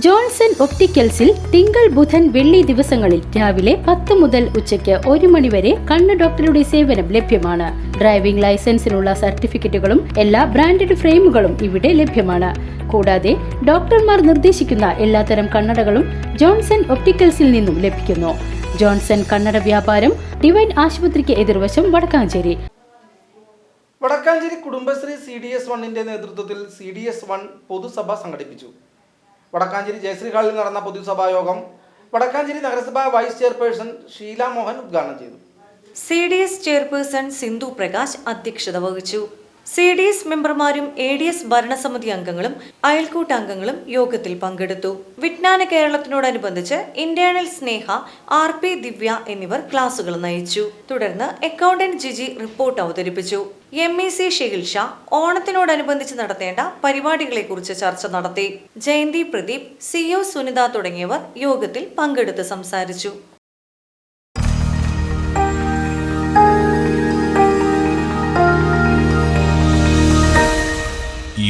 Johnson ഒപ്റ്റിക്കൽസിൽ തിങ്കൾ ബുധൻ വെള്ളി ദിവസങ്ങളിൽ രാവിലെ പത്ത് മുതൽ ഉച്ചയ്ക്ക് ഒരു മണിവരെ കണ്ണ് ഡോക്ടറുടെ സേവനം ലഭ്യമാണ്. ഡ്രൈവിംഗ് ലൈസൻസിനുള്ള സർട്ടിഫിക്കറ്റുകളും എല്ലാ ബ്രാൻഡഡ് ഫ്രെയിമുകളും ഇവിടെ ലഭ്യമാണ്. കൂടാതെ ഡോക്ടർമാർ നിർദ്ദേശിക്കുന്ന എല്ലാത്തരം കണ്ണടകളും ജോൺസൺ ഒപ്റ്റിക്കൽസിൽ നിന്നും ലഭിക്കുന്നു. ജോൺസൺ കണ്ണട വ്യാപാരം ഡിവൈൻ ആശുപത്രിക്ക് എതിർവശം Vadakkanchery. Vadakkanchery Kudumbashree C D S വണ്ണിന്റെ നേതൃത്വത്തിൽ സി ഡി എസ് വൺ പൊതുസഭ സംഘടിപ്പിച്ചു. വടക്കാഞ്ചേരി ജയശ്രീ ഹാളിൽ നടന്ന പൊതുസഭാ യോഗം വടക്കാഞ്ചേരി നഗരസഭാ വൈസ് ചെയർപേഴ്സൺ ഷീല മോഹൻ ഉദ്ഘാടനം ചെയ്തു. C D S chairperson Sindhu Prakash അധ്യക്ഷത വഹിച്ചു. സി ഡി എസ് മെമ്പർമാരും എ ഡി എസ് ഭരണസമിതി അംഗങ്ങളും അയൽക്കൂട്ടാംഗങ്ങളും യോഗത്തിൽ പങ്കെടുത്തു. വിജ്ഞാന കേരളത്തിനോടനുബന്ധിച്ച് internal Sneha R P Divya എന്നിവർ ക്ലാസുകൾ നയിച്ചു. തുടർന്ന് അക്കൗണ്ടന്റ് ജിജി റിപ്പോർട്ട് അവതരിപ്പിച്ചു. എം ഇ സി ഷെഹിൽഷ ഓണത്തിനോടനുബന്ധിച്ച് നടത്തേണ്ട പരിപാടികളെക്കുറിച്ച് ചർച്ച നടത്തി. ജയന്തി പ്രദീപ് സി ഒ സുനിത തുടങ്ങിയവർ യോഗത്തിൽ പങ്കെടുത്ത് സംസാരിച്ചു.